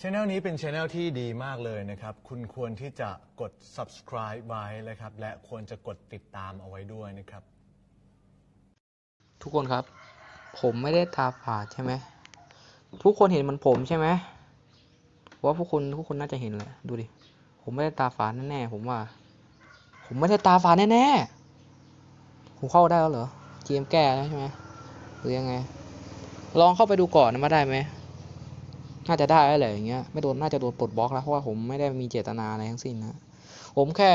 ช anel นี้เป็นช anel ที่ดีมากเลยนะครับ คุณควรที่จะกด subscribe ไว้นะครับ และควรจะกดติดตามเอาไว้ด้วยนะครับ ทุกคนครับ ผมไม่ได้ตาฝาดใช่ไหม ทุกคนเห็นมันผมใช่ไหมผมว่าพวกคุณทุกคนน่าจะเห็นแหละดูดิ ผมไม่ได้ตาฝาดแน่ๆผมว่า ผมไม่ได้ตาฝาดแน่ๆผมเข้าได้แล้วเหรอเกมแก้แล้วใช่ไหมหรือยังไง ลองเข้าไปดูก่อนนะมาได้ไหม น่าจะได้แล้วแหละอย่างเงี้ยไม่โดนน่าจะโดนปลดบล็อกแล้วเพราะว่าผมไม่ได้มีเจตนาอะไรทั้งสิ้นนะผมแค่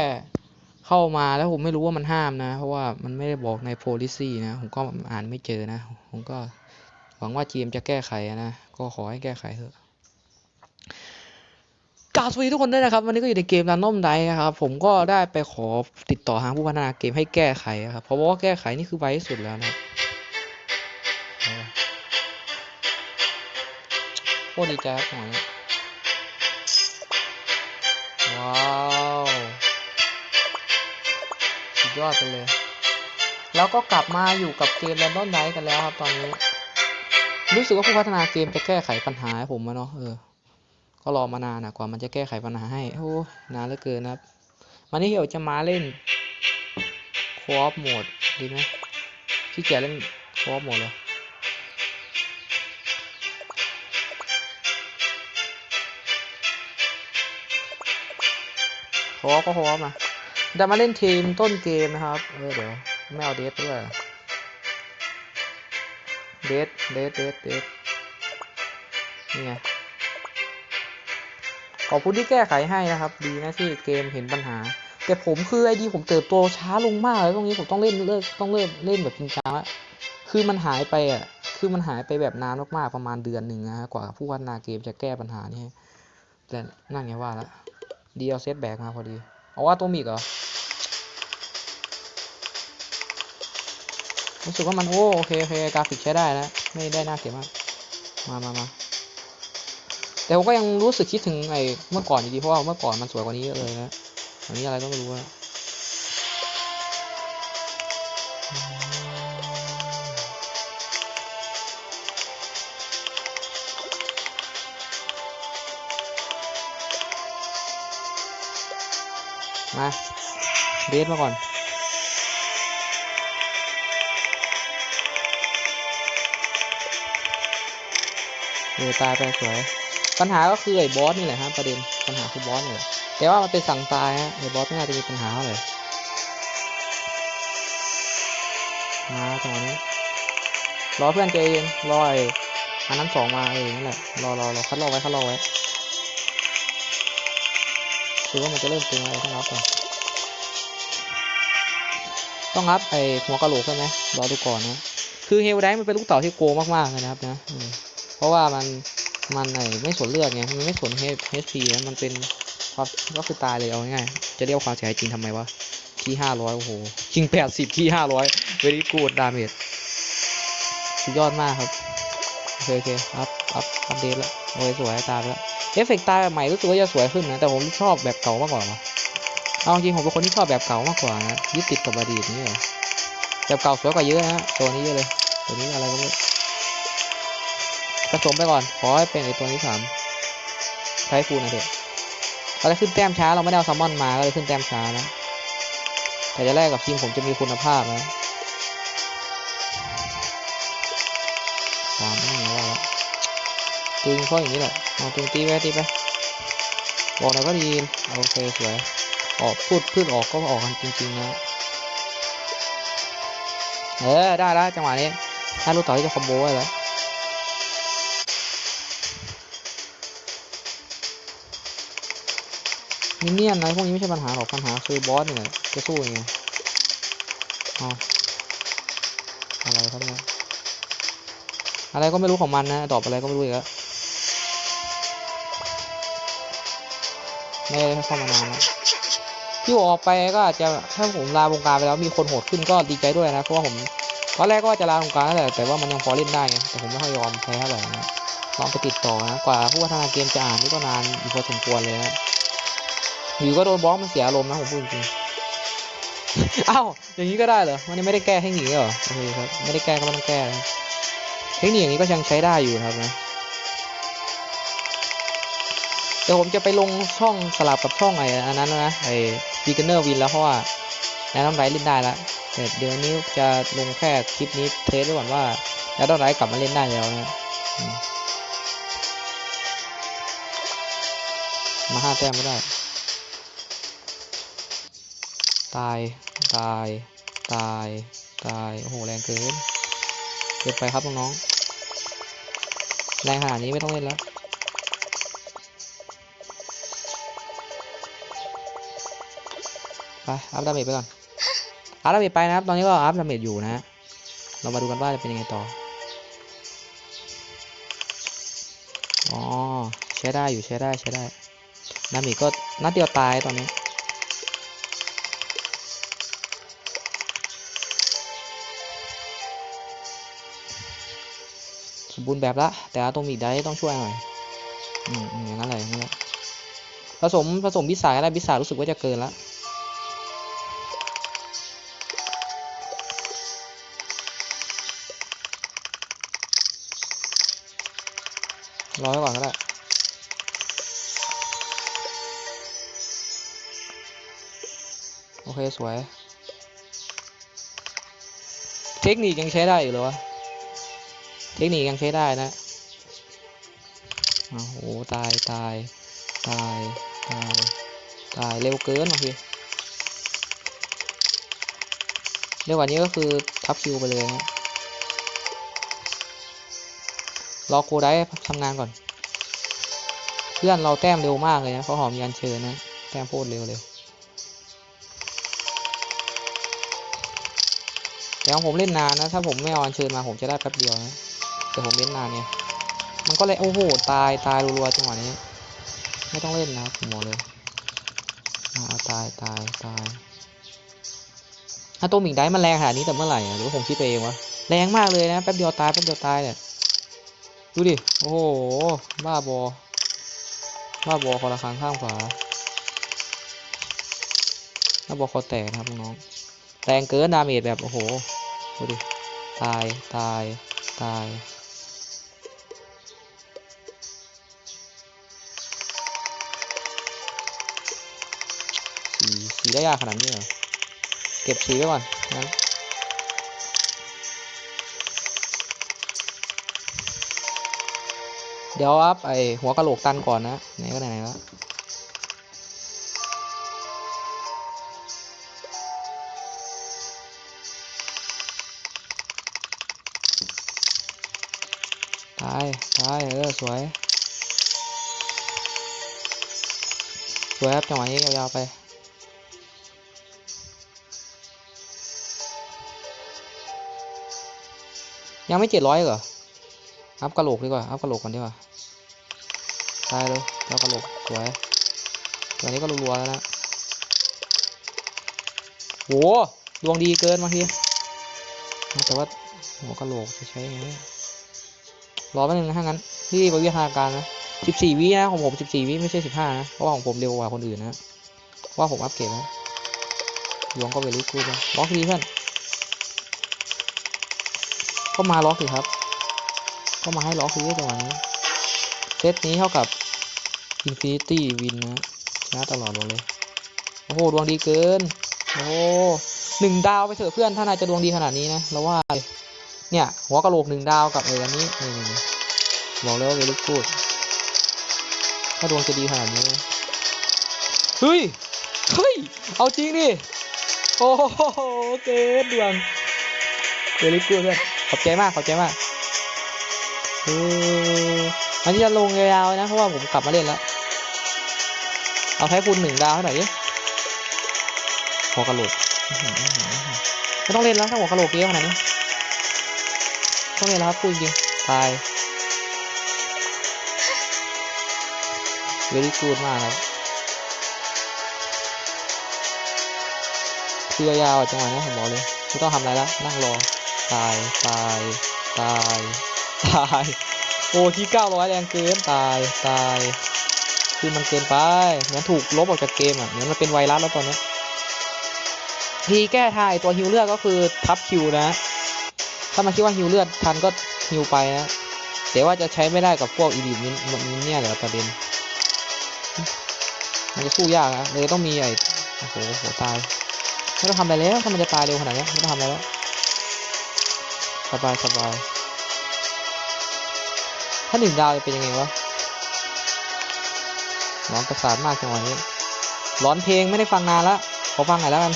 เข้ามาแล้วผมไม่รู้ว่ามันห้ามนะ เพราะว่ามันไม่ได้บอกใน policy นะ ผมก็อ่านไม่เจอนะ ผมก็หวังว่า GM จะแก้ไขนะ ก็ขอให้แก้ไขเถอะกาสวัสดีทุกคนด้วยนะครับ วันนี้ก็อยู่ในเกม Random Dice นะครับ ผมก็ได้ไปขอติดต่อทางผู้พัฒนาเกมให้แก้ไขครับเพราะว่าแก้ไขนี่คือไวที่สุดแล้วนะ ตรดีใจครับหมอนี้ว้าวสุดยอดไปเลย แล้วก็กลับมาอยู่กับเกม Random Dice กันแล้วครับตอนนี้ รู้สึกว่าผู้พัฒนาเกมจะแก้ไขปัญหาให้ผมมาเนาะเออ ก็รอมานานนะกว่ามันจะแก้ไขปัญหาให้โอ้นานเหลือเกินนะครับวันนี้เดี๋ยวจะมาเล่นคอฟโหมดดีไหมขี้เกียจเล่นคอฟโหมดเลย คอก็คอมาจะมาเล่นทีมต้นเกมนะครับเออเดี๋ยวไม่เอาเดทด้วยเดทเดทเดทเดทนี่ไงขอบคุณที่แก้ไขให้นะครับ ดีนะที่เกมเห็นปัญหา แต่ผมคือไอดีผมเติบโตช้าลงมากเลยตรงนี้ผมต้องเล่นเลิกต้องเลิกเล่นแบบจริงจังละคือมันหายไปอะคือมันหายไปแบบนานมากๆประมาณเดือนหนึ่งนะฮะกว่าผู้พัฒนาเกมจะแก้ปัญหานี่แต่นั่นไงว่าละ ดีเอาเซตแบกมาพอดีเอาว่าตัวมีกเหรอรู้สึกว่ามันโอ้โอเคโอเคกราฟิกใช้ได้แล้วไม่ได้น่าเกลียดมากมามามาแต่ผมก็ยังรู้สึกคิดถึงไอ้เมื่อก่อนอยู่ดีเพราะว่าเมื่อก่อนมันสวยกว่านี้เยอะเลยนะอันนี้อะไรก็ไม่รู้นะ มาเดทมาก่อนเออตายไปสวย ปัญหาก็คือไอ้บอสนี่แหละฮะประเด็นปัญหาคือบอสนี่แหละแต่ว่ามันเป็นสั่งตายฮะไอ้บอสไม่น่าจะมีปัญหาเท่าไหร่มาจังนี้รอเพื่อนใจเย็นรอไอ้อันนั้นสองมาเออนั่นแหละรอรอรอคัดรอไว้คัดรอไว้ คือว่ามันจะเริ่มตึงอะไรต้องรับก่อนต้องรับไอหัวกะโหลกใช่ไหมรอดูก่อนนะ คือเฮลไดมันเป็นลูกเต่าที่โกงมากๆเลยนะครับนะเพราะว่ามันมันไอไม่สนเลือดไงมันไม่สน HP นะมันเป็นความก็คือตายเลยเอาง่ายๆจะเรียกความเสียหายจริงทำไมวะที่ห้าร้อยโอ้โหคิงแปดสิบที่ห้าร้อยเวรีกูดดาเมจสุดยอดมากครับโอเคโอเคอัพอัพอัปเดตแล้วโอ้ยสวยตาแล้ว เอฟเฟกต์ตายแบบใหม่รู้สึกว่าจะสวยขึ้นนะ แต่ผมชอบแบบเก่ามากกว่าวะเอาจริงผมเป็นคนที่ชอบแบบเก่ามากกว่านะยึดติดกับอดีตนี่เหรอแบบเก่าสวยกว่าเยอะนะตัวนี้เยอะเลย ตัวนี้อะไรก็ไม่ผสมไปก่อน ขอให้เป็นไอตัวที่สามใช้ฟูนะเถอะเราจะขึ้นแต้มช้าเราไม่ได้เอาซัมมอนมาก็เลยขึ้นแต้มช้านะแต่จะแรกกับทีมผมจะมีคุณภาพนะ จริงเพราอย่างนี้แหละเอาจริงตีไปตีไปบอกหน่อยก็ดีโอเคสวยออกพูดพืชออกก็ออกกันจริงๆนะเออได้แล้วจังหวะนี้ถ้ารู้ต่อที่จะคอมโบไว้แล้วมินเนี่ยนอะไรพวกนี้ไม่ใช่ปัญหาหรอกปัญหาคือบอสนี่แหละจะสู้ยังไงเอาอะไรครับเนี่ยอะไรก็ไม่รู้ของมันนะตอบอะไรก็ไม่รู้อีกแล้ว ไม่ได้เข้ามานานแล้วที่ผมออกไปก็อาจจะถ้าผมลาวงการไปแล้วมีคนโหดขึ้นก็ดีใจด้วยนะเพราะว่าผมตอนแรกก็จะลาวงการนั่นแหละแต่ว่ามันยังพอเล่นได้ไงแต่ผมไม่ค่อยยอมแพ้เท่าไหร่นะลองไปติดต่อนะกว่าผู้พัฒนาเกมจะอ่านนี่ก็นานอยู่พอสมควรเลยนะอยู่ก็โดนบล็อกมันเสียอารมณ์นะผมพูดจริงอ้าวอย่างนี้ก็ได้เหรอมันยังไม่ได้แก้เทคนิคเหรอโอเคครับไม่ได้แก้ก็ไม่ต้องแก้นะเทคนิคอย่างนี้ก็ยังใช้ได้อยู่ครับนะ ดี๋ยวผมจะไปลงช่องสลับกับช่องไอ้อันนั้นนะไอ้ beginner win แล้วเพราะว่าแนะนำไรเล่นได้แล้วเดี๋ยวนี้จะลงแค่คลิปนี้เทสไว้ก่อนว่าแล้วต้องไรกลับมาเล่นได้แล้วนะมาห้าแต้มไม่ได้ ตาย ตาย ตาย ตาย โอ้โห แรงเกิน เกินไปครับน้องๆแรงขนาดนี้ไม่ต้องเล่นแล้ว ไปอัพดาเมจไปก่อนอัพดาเมจไปนะครับ ตอนนี้ก็อัพดาเมจอยู่นะฮะเรามาดูกันว่าจะเป็นยังไงต่อ อ๋อ ใช้ได้อยู่ใช้ได้ใช้ได้ดาเมจก็นัดเดียวตายตอนนี้สมบูรณ์แบบละ แต่อะโตมิกได้ต้องช่วยหน่อย อืมอย่างนั้นเลยอย่างนั้นแหละผสมผสมบิสาอะไรบิสารู้สึกว่าจะเกินละ รอไว้ก่อนก็ได้โอเค สวย เทคนิคยังใช้ได้อยู่เลยวะ เทคนิคยังใช้ได้นะโอ้โหตายตายตายตายตายเร็วเกินบางทีเร็วกว่านี้ก็คือทับคิวไปเลยนะ รอโกได้ทำงานก่อน เพื่อนเราแต้มเร็วมากเลยนะเพราะหอมยันเชิญนะ แต้มโคตรเร็วเลยแต่ผมเล่นนานนะ ถ้าผมไม่เอาอัญเชิญมาผมจะได้แป๊บเดียวนะ แต่ผมเล่นนานเนี่ย มันก็เลยโอ้โห ตายตายรัวๆจังหวะนี้ ไม่ต้องเล่นนะผมบอกเลยอ่าตายตายตายถ้าตัวหมิงได้มันแรงขนาดนี้แต่เมื่อไหร่หรือว่าผมคิดไปเองวะ แรงมากเลยนะ แป๊บเดียวตายแป๊บเดียวตายเนี่ย ดูดิ โอ้โห บ้าบอ บ้าบอคนละครั้งข้างขวาบ้าบอคอแตกนะครับน้อง แรงเกินดาเมจแบบ โอ้โห ดูดิ ตาย ตาย ตาย สี สีได้ยากขนาดนี้เหรอ เก็บสีไว้ก่อนงั้น เดี๋ยวอัพไอหัวกะโหลกตันก่อนนะ ไหนก็ไหนแล้วตายตายเออสวย สวยครับจังหวะนี้ยาวๆไปยังไม่เจ็ดร้อยเหรอ อัพกระโหลกดีกว่า อัพกระโหลกก่อนดีกว่า ตายเลยเอากระโหลกสวยตัวนี้ก็รัวๆแล้วนะโหดวงดีเกินบางทีแต่ว่าหัวกระโหลกจะใช้ยังไงรอแป๊บนึงนะถ้างั้นที่บวิทยาการนะสิบสี่วินะของผมสิบสี่วิไม่ใช่สิบห้านะ เพราะว่าของผมเร็วกว่าคนอื่นนะ ว่าผมอัปเกรดแล้วดวงก็เวลี่กูดนะล็อกทีเพื่อน ก็มาล็อกสิครับ ก็มาให้ล็อกทีจังหวะนี้ เซตนี้เท่ากับ Infinity Win นนะชนะตลอดเลย โอ้โห ดวงดีเกิน โอ้หนึ่งดาวไปเถอะเพื่อนถ้านายจะดวงดีขนาดนี้นะเราว่า เนี่ย หัวกะโหลกหนึ่งดาวกับเอออันนี้นี่นี่บอกเลยว่าเวลิกูด ถ้าดวงจะดีขนาดนี้นะเฮ้ย เฮ้ย เอาจริงดิ โอ้โห เกินดวงเวลิกูดเลยขอบใจมาก ขอบใจมากเอออันนี้จะลงยาวๆนะ เพราะว่าผมกลับมาเล่นแล้ว เอาแพ้คุณหนึ่งดาวให้หน่อยดิหัวกะโหลกไม่ต้องเล่นแล้วถ้าหัวกะโหลกเยอะขนาดนี้ต้องเล่นแล้วครับพูดจริงตาย very good มากครับคือยาวจังหวะนี้ผมบอกเลยไม่ต้องทำอะไรแล้วนั่งรอตายตายตายตายโอ้ที่เก้าร้อยแรงเกินตายตาย คือมันเกินไปเหมือนถูกลบออกจากเกมอะเหมือนมันเป็นไวรัสแล้วตอนนี้ทีแก้ทายตัวฮิวเลือดก็คือทับคิวนะ ถ้ามันคิดว่าฮิวเลือดทันก็ฮิวไปนะแต่ว่าจะใช้ไม่ได้กับพวกอีลิมินมินเนี่ยเหรอประเด็น มันจะสู้ยากนะเลยต้องมีไอ้โอ้โหโหตายไม่ต้องทำอะไรแล้วถ้ามันจะตายเร็วขนาดนี้ไม่ต้องทำอะไรแล้วสบายสบายถ้าหนึ่งดาวจะเป็นยังไงวะ ร้อนประสาทมากจังหวะนี้ร้อนเพลงไม่ได้ฟังนานแล้วขอฟังหน่อยแล้วกัน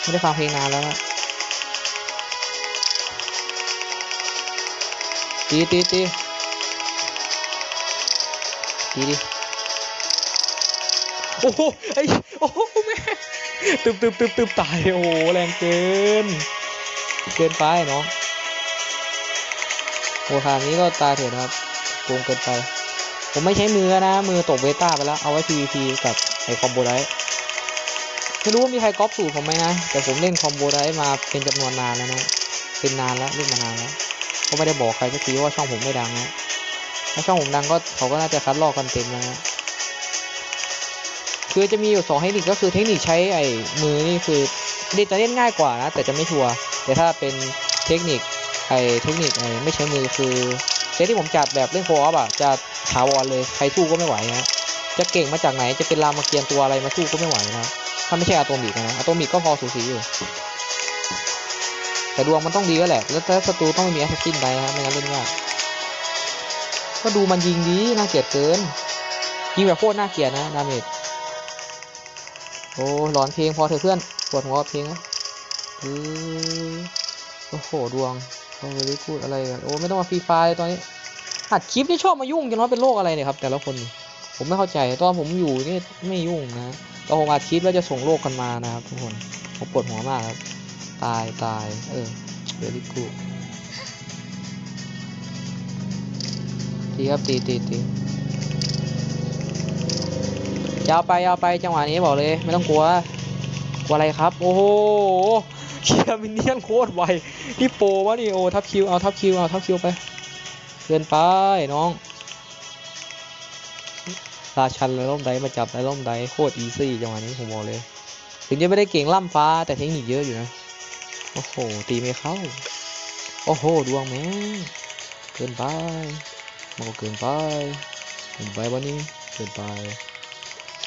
ไม่ได้ฟังเพลงนานแล้วนะตีตีตีตีดิโอ้โหไอโอ้โหแม่ตึบตึบตึบตึบตาย โอ้โห แรงเกิน เกินไปน้องโอ้ทางนี้ก็ตายเถอะนะครับโกงเกินไป ผมไม่ใช้มือนะ มือตกเบต้าไปแล้ว เอาไว้ PVP กับไอ้คอมโบไดไม่รู้ว่ามีใครก๊อปสูตรผมไหมนะ แต่ผมเล่นคอมโบไดมาเป็นจำนวนนานแล้วนะ เป็นนานแล้วเล่นมานานแล้วก็ไม่ได้บอกใครสักทีว่าช่องผมไม่ดังนะ ถ้าช่องผมดังก็เขาก็น่าจะคัดลอกกันเต็มนะ คือจะมีอยู่สองเทคนิคก็คือเทคนิคใช้ไอ้มือนี่คือเล่นจะเล่นง่ายกว่านะ แต่จะไม่ชัวร์ แต่ถ้าเป็นเทคนิคไอ้เทคนิคไอ้ไม่ใช้มือคือเซตที่ผมจัดแบบเล่นโคออฟอะจะ ถาวรเลยใครสู้ก็ไม่ไหวนะจะเก่งมาจากไหนจะเป็นรามเกียรติ์ตัวอะไรมาสู้ก็ไม่ไหวนะถ้าไม่ใช่อะโตมิกนะอะโตมิกก็พอสูสีอยู่แต่ดวงมันต้องดีก็แหละ แล้วถ้าศัตรูต้องไม่มีแอสซิสต์ใดนะครับไม่งั้นเล่นยากก็ดูมันยิงดีน่าเกลียดเกิน ยิงแบบโคตรน่าเกลียดนะดาเมจโอ้ร้อนเพลงพอเถอะเพื่อนปวดหัวเพลงนะเอโอ้โหดวงโอ้เวลี่กูดอะไรอะโอ้ไม่ต้องมาฟรีไฟเลยตอนนี้ อัดคลิปนี่ชอบมายุ่งจังว่าเป็นโรคอะไรเนี่ยครับ แต่ละคนผมไม่เข้าใจตอนผมอยู่นี่ไม่ยุ่งนะตอนผมอัดคลิปแล้วจะส่งโรคกันมานะครับทุกคนผมปวดหัวมากครับ ตายตายเออเวลี่กูดตีครับตีตีตียาวไปยาวไปจังหวะนี้บอกเลย ไม่ต้องกลัวกลัวอะไรครับ โอ้โหเชียร์มินเนี่ยนโคตรไวนี่โปรวะนี่โอ้ทับคิวเอาทับคิวเอาทับคิวไป เกินไปน้องราชันเลยล่มไดมาจับไอ้ล่มไดโคตรอีซี่จังหวะนี้ผมบอกเลย ถึงจะไม่ได้เก่งล่ำฟ้าแต่เทคนิคเยอะอยู่นะ โอ้โห ตีไม่เข้า โอ้โห ดวงแม่เกินไปมันก็เกินไปเกินไปวันนี้เกินไป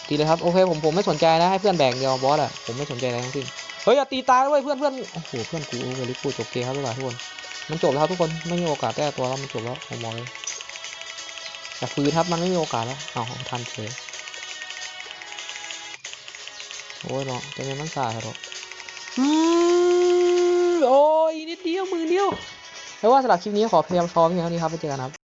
ตีเลยครับโอเคผมผมไม่สนใจนะให้เพื่อนแบ่งเดียวบอสอะผมไม่สนใจอะไรทั้งสิ้นเฮ้ยอย่าตีตายด้วยเพื่อนเพื่อนโอ้โหเพื่อนกูเวลิกูจบเกมครับทุกคน มันจบแล้วครับทุกคนไม่มีโอกาสแก้ตัวแล้วมันจบแล้วผมมองเลยแต่ฟื้นครับมันไม่มีโอกาสแล้วเอาของทันเฉยโอ้ยเนาะจะเป็นมันสาดเหรออือโอ้ยนิดเดียวมือเดียวไม่ว่าสำหรับคลิปนี้ขอเพยายามซ้อมอย่างนี้ครับไปเจอกันครับ